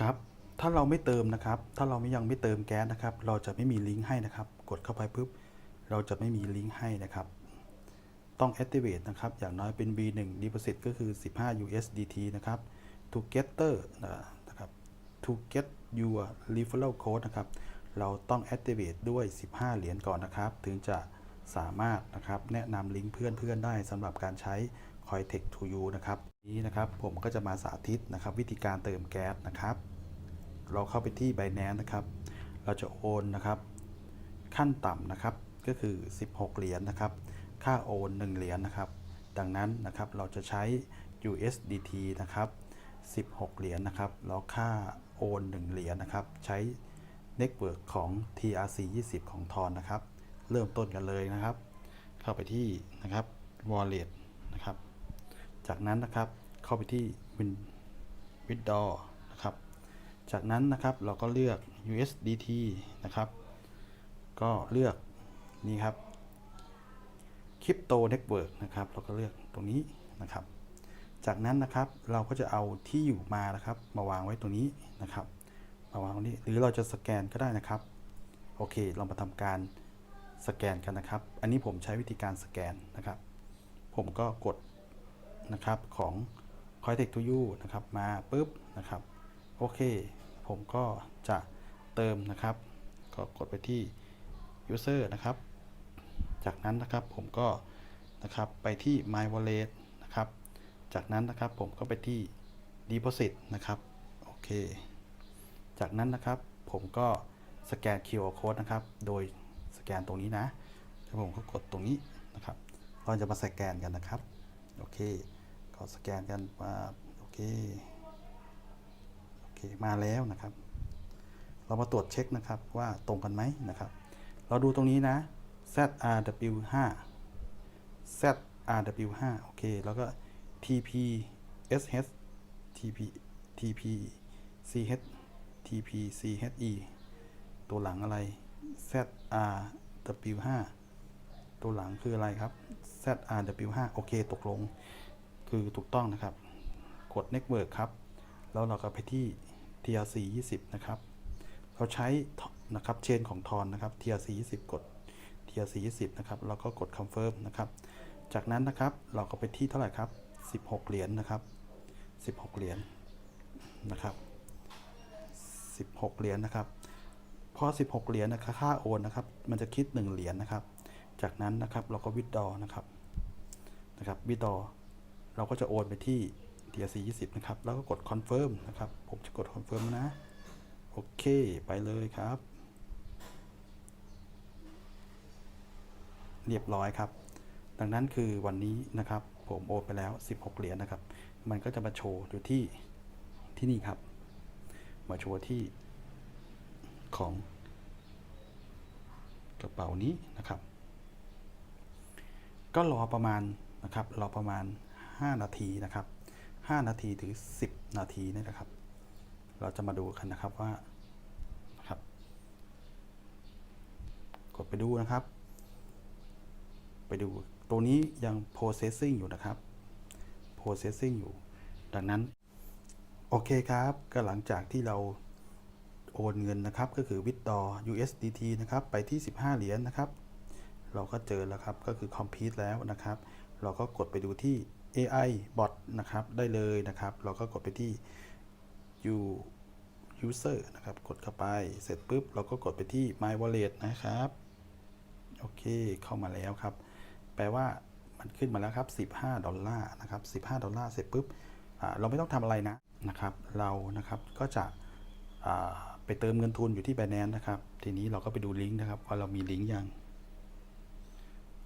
ครับ ถ้าเราไม่เติมนะครับ ถ้าเราไม่ยังไม่เติมแก๊สนะครับ เราจะไม่มีลิงก์ให้นะครับ กดเข้าไปปุ๊บ เราจะไม่มีลิงก์ให้นะครับ ต้อง activate นะครับ อย่างน้อยเป็น B1 deposit ก็คือ 15 USDT นะครับ to getter นะครับ to get your referral code นะครับ เราต้อง activate ด้วย 15 เหรียญก่อนนะครับ ถึงจะ สามารถนะครับแนะนำลิงก์เพื่อนๆได้สำหรับการใช้ Cointech to you นะครับนี้นะครับผมก็จะมาสาธิตนะครับ วิธีการเติมแก๊สนะครับ เราเข้าไปที่ Binance นะครับ เราจะโอนนะครับ ขั้นต่ำนะครับก็คือ 16 เหรียญนะครับ ค่าโอน 1 เหรียญนะครับ ดังนั้นนะครับเราจะใช้ USDT นะครับ 16 เหรียญนะครับแล้วค่าโอน 1 เหรียญนะครับ ใช้เน็ตเวิร์กของ TRC 20 ของทอนนะครับ เริ่มต้นกันเลยนะครับ เข้าไปที่นะครับ Wallet นะครับ จากนั้นนะครับเข้าไปที่ Win Withdraw นะครับ จากนั้นนะครับเราก็เลือก USDT นะครับ ก็เลือกนี่ครับ Crypto Network นะครับ เราก็เลือกตรงนี้นะครับ จากนั้นนะครับเราก็จะเอาที่อยู่มานะครับ มาวางไว้ตรงนี้นะครับมาวางตรงนี้หรือเราจะสแกนก็ได้นะครับ โอเคเรามาทำการ สแกนกันนะครับ อันนี้ผมใช้วิธีการสแกนนะครับ ผมก็กดนะครับของ c o i t e c h to you นะครับ มาปุ๊บนะครับ โอเค ผมก็จะเติมนะครับ ก็กดไปที่ user นะครับ จากนั้นนะครับผมก็นะครับไปที่ my wallet นะครับ จากนั้นนะครับผมก็ไปที่ deposit นะครับ โอเค จากนั้นนะครับผมก็สแกน QR code นะครับ โดย แกนตรงนี้นะแล้วผมก็กดตรงนี้นะครับเราจะมาสแกนกันนะครับโอเคก็สแกนกันมาโอเคโอเคมาแล้วนะครับ เรามาตรวจเช็คนะครับว่าตรงกันไหมนะครับ เราดูตรงนี้นะ ZRW5 ZRW5 โอเคแล้วก็ TPSH TP TPCH TPCHE ตัวหลังอะไร ZRW5 ตัวหลังคืออะไรครับ ZRW5 โอเค ตกลง คือถูกต้องนะครับ กด Network ครับ แล้วเราก็ไปที่ TRC 20 นะครับ เราใช้นะครับเชนของทอนนะครับ TRC 20 กด TRC 20 นะครับ แล้วก็กด Confirm นะครับ จากนั้นนะครับ เราก็ไปที่เท่าไหร่ครับ 16 เหรียญนะครับ16เหรียญนะครับ 16 เหรียญนะครับ พอ 16 เหรียญนะครับค่าโอนนะครับ มันจะคิด 1 เหรียญนะครับ จากนั้นนะครับเราก็วิดดอนะครับนะครับวิดดอเราก็จะโอนไปที่ TRC 20 นะครับ แล้วก็กด Confirm นะครับ ผมจะกด Confirm นะ โอเค ไปเลยครับ เรียบร้อยครับ ดังนั้นคือวันนี้นะครับ ผมโอนไปแล้ว 16 เหรียญนะครับ มันก็จะมาโชว์อยู่ที่ที่นี่ครับ มาโชว์ที่ ของกระเป๋านี้นะครับ ก็รอประมาณนะครับรอประมาณ 5 นาทีนะครับ 5 นาทีถึง 10 นาทีนี่นะครับ เราจะมาดูกันนะครับว่านะครับ กดไปดูนะครับ ไปดูตัวนี้ยัง processing อยู่นะครับ processing อยู่ ดังนั้น โอเคครับก็หลังจากที่เรา โอนเงินนะครับ ก็คือ withdraw USDT นะครับ ไปที่ 15 เหรียญนะครับ เราก็เจอแล้วครับ ก็คือ complete แล้วนะครับ เราก็กดไปดูที่ AI bot นะครับ ได้เลยนะครับ เราก็กดไปที่ U user นะครับ กดเข้าไป เสร็จปุ๊บ เราก็กดไปที่ my wallet นะครับ โอเค เข้ามาแล้วครับ แปลว่ามันขึ้นมาแล้วครับ 15 ดอลลาร์นะครับ 15 ดอลลาร์ เสร็จปุ๊บเราไม่ต้องทำอะไรนะ นะครับ เรา นะครับ ก็จะ ไปเติมเงินทุนอยู่ที่ Binance นะครับ ทีนี้เราก็ไปดูลิงก์นะครับ ว่าเรามีลิงก์ยัง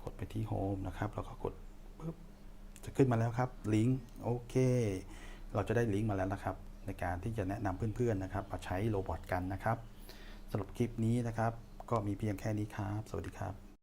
กดไปที่ Home นะครับเราก็กดปุ๊บจะขึ้นมาแล้วครับลิงก์โอเค เราจะได้ลิงก์มาแล้วนะครับ ในการที่จะแนะนำเพื่อนๆนะครับมาใช้โรบอทกันนะครับสำหรับคลิปนี้นะครับ ก็มีเพียงแค่นี้ครับ สวัสดีครับ